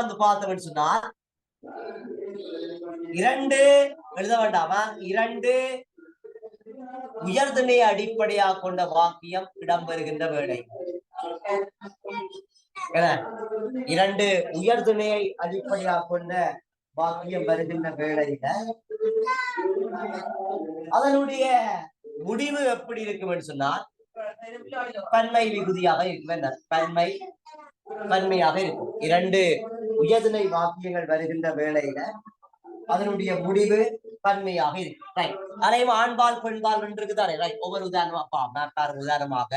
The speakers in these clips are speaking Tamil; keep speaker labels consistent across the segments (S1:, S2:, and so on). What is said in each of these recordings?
S1: வந்து பார்த்தோம்னு சொன்னா இரண்டு எழுத வேண்டாமா? இரண்டு உயர்தனை அடிப்படையாக கொண்ட வாக்கியம் இடம்பெறுகின்ற வேலை. இரண்டு உயர்திணையை அடிப்படையாக கொண்ட வாக்கியம் வருகின்ற வேளையில அதனுடைய முடிவு எப்படி இருக்கும்னு சொன்னால் பன்மை விகுதியாக இருக்கும் பன்மை பன்மையாக இருக்கும். இரண்டு உயர்திணை வாக்கியங்கள் வருகின்ற வேளையில அதனுடைய முடிவு பன்மையாக இருக்கு. ரைட் அனைவரும் ஆண்பால் பெண்பால் என்று தானே ரைட் ஒவ்வொரு உதாரணமா பாருங்க உதாரணமாக.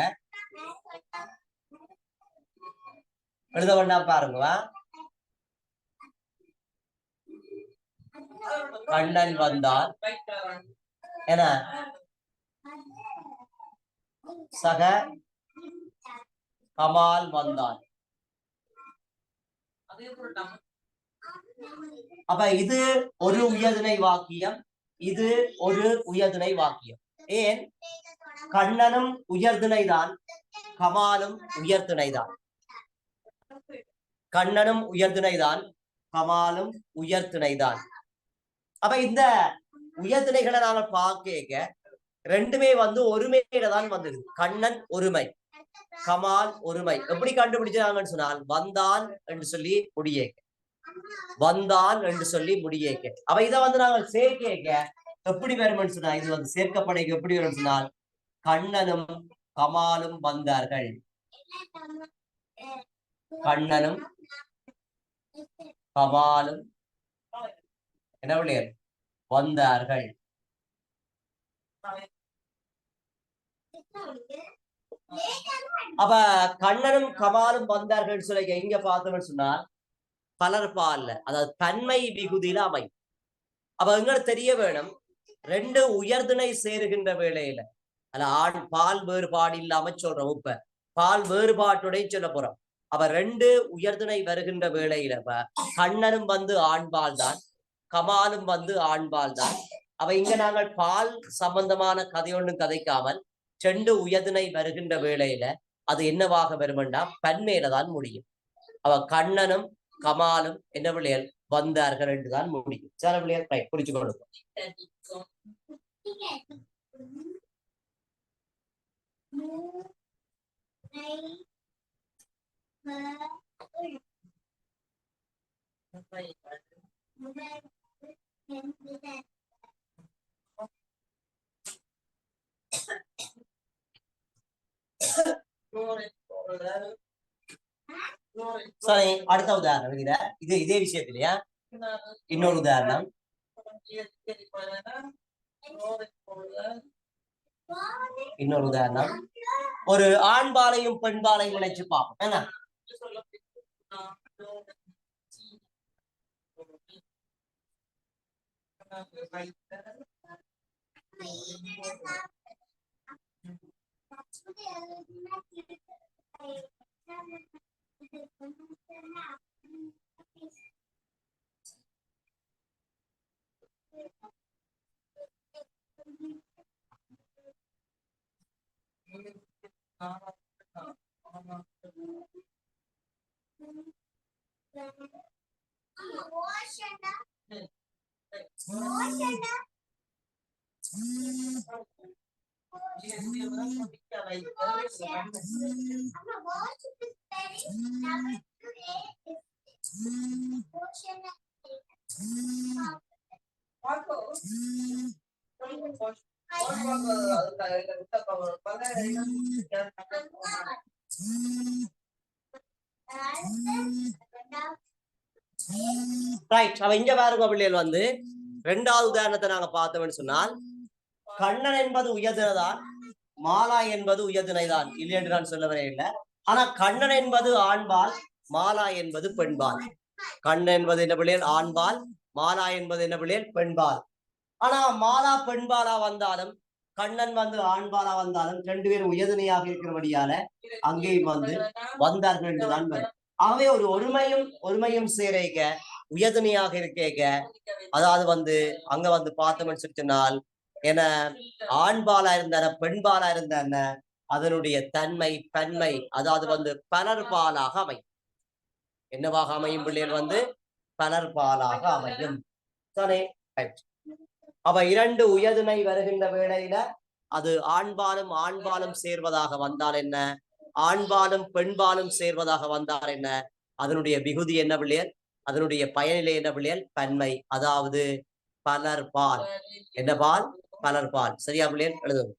S1: எழுத வேண்டாம் பாருங்க. கண்ணன் வந்தால் என சக கமால் வந்தான் அப்ப இது ஒரு உயர்திணை வாக்கியம் இது ஒரு உயர்திணை வாக்கியம் ஏன் கண்ணனும் உயர்திணைதான் கமாலும் உயர்திணைதான் கண்ணனும் உயர்திணைதான் கமாலும் உயர்திணைதான் அப்ப இந்த உயர்திணைகளை நாங்கள் பார்க்க ரெண்டுமே வந்து ஒருமையில தான் வந்தது கண்ணன் ஒருமை கமால் ஒருமை. எப்படி கண்டுபிடிச்சாங்கன்னு சொன்னால் வந்தான் என்று சொல்லி முடியேக்க வந்தான் என்று சொல்லி முடியேக்க அப்ப இதை வந்து நாங்கள் சேர்க்க எப்படி வரும்னு சொன்னா இது வந்து சேர்க்கப்படைக்கு எப்படி வரும்னு சொன்னால் கண்ணனும் கமாலும் வந்தார்கள். கண்ணனும் கமாலும் என்ன பிள்ளையர் வந்தார்கள். அப்ப கண்ணனும் கமாலும் வந்தார்கள் சொல்லி எங்க பார்த்தோம்னு சொன்னால் பலர் பால்ல. அதாவது தன்மை விகுதியில அமை அப்ப எங்களுக்கு தெரிய வேணும் ரெண்டு உயர்துணை சேருகின்ற வேளையில அல்ல ஆண் பால் வேறுபாடு இல்லாம சொல்றோம் இப்ப. பால் வேறுபாட்டுடைய சொல்ல போறோம். அப்ப ரெண்டு உயர்துணை வருகின்ற வேளையில கண்ணனும் வந்து ஆண்பால் தான் கமாலும் வந்து ஆண்பால் தான் அப்ப இங்க நாங்கள் பால் சம்பந்தமான கதை ஒன்றும் கதைக்காமல் செண்டு உயதுனை வருகின்ற வேளையில அது என்னவாக வருமெண்டா? பன்மையில தான் முடியும். அவ கண்ணனும் கமாலும் என்ன பிள்ளைகள்? வந்தார்கள் என்றுதான் முடியும். சில பிள்ளைகள்? புரிச்சு கொடுக்கும் சரி அடுத்த உதாரணம் இதுல இது இதே விஷயத்திலயா? இன்னொரு உதாரணம். இன்னொரு உதாரணம். ஒரு ஆண்பாலையும் பெண்பாலையும் நினைச்சு பார்ப்போம். என்ன? Yes, ரைட் அவ இங்க பாருங்க பிள்ளைகள் வந்து. ரெண்டாவது உதாரணத்தை நாங்க பார்த்தோம்னு சொன்னால் கண்ணன் என்பது உயர்தினதான் மாலா என்பது உயர்தினைதான் இல்லை என்று நான் சொல்லவே இல்லை. ஆனா கண்ணன் என்பது ஆண்பால் மாலா என்பது பெண்பால். கண்ணன் என்பது என்ன பிள்ளைகள்? ஆண்பால் மாலா என்பது என்ன பிள்ளைகள்? பெண்பால். ஆனா மாலா பெண்பாலா வந்தாலும் கண்ணன் வந்து ஆண்பாலா வந்தாலும் ரெண்டு பேரும் உயர்தினையாக இருக்கிறபடியால அங்கேயும் வந்து வந்தார்கள் என்றுதான் வரும். ஆகவே ஒரு ஒருமையும் ஒருமையும் சேரைக்க உயர்துணையாக இருக்கேக்க அதாவது வந்து அங்க வந்து பார்த்தோம்னு சொல்லி சொன்னால் என ஆண்பாலா இருந்த பெண்பாலா இருந்தான அதனுடைய தன்மை பன்மை அதாவது வந்து பலர்பாலாக அமையும். என்னவாக அமையும் பிள்ளைகள் வந்து? பலர்பாலாக அமையும். அவ இரண்டு உயதுனை வருகின்ற வேளையில அது ஆண்பாலும் ஆண்பாலும் சேர்வதாக வந்தால் என்ன? ஆண்பாலும் பெண்பாலும் சேர்வதாக வந்தால் என்ன? அதனுடைய விகுதி என்ன பிள்ளையல் அதனுடைய பயனிலை என்ன பிள்ளையல் பன்மை. அதாவது பலர் பால் என்ன பால்? பலர்பால் சரியா பிள்ளையல் எழுதுவோம்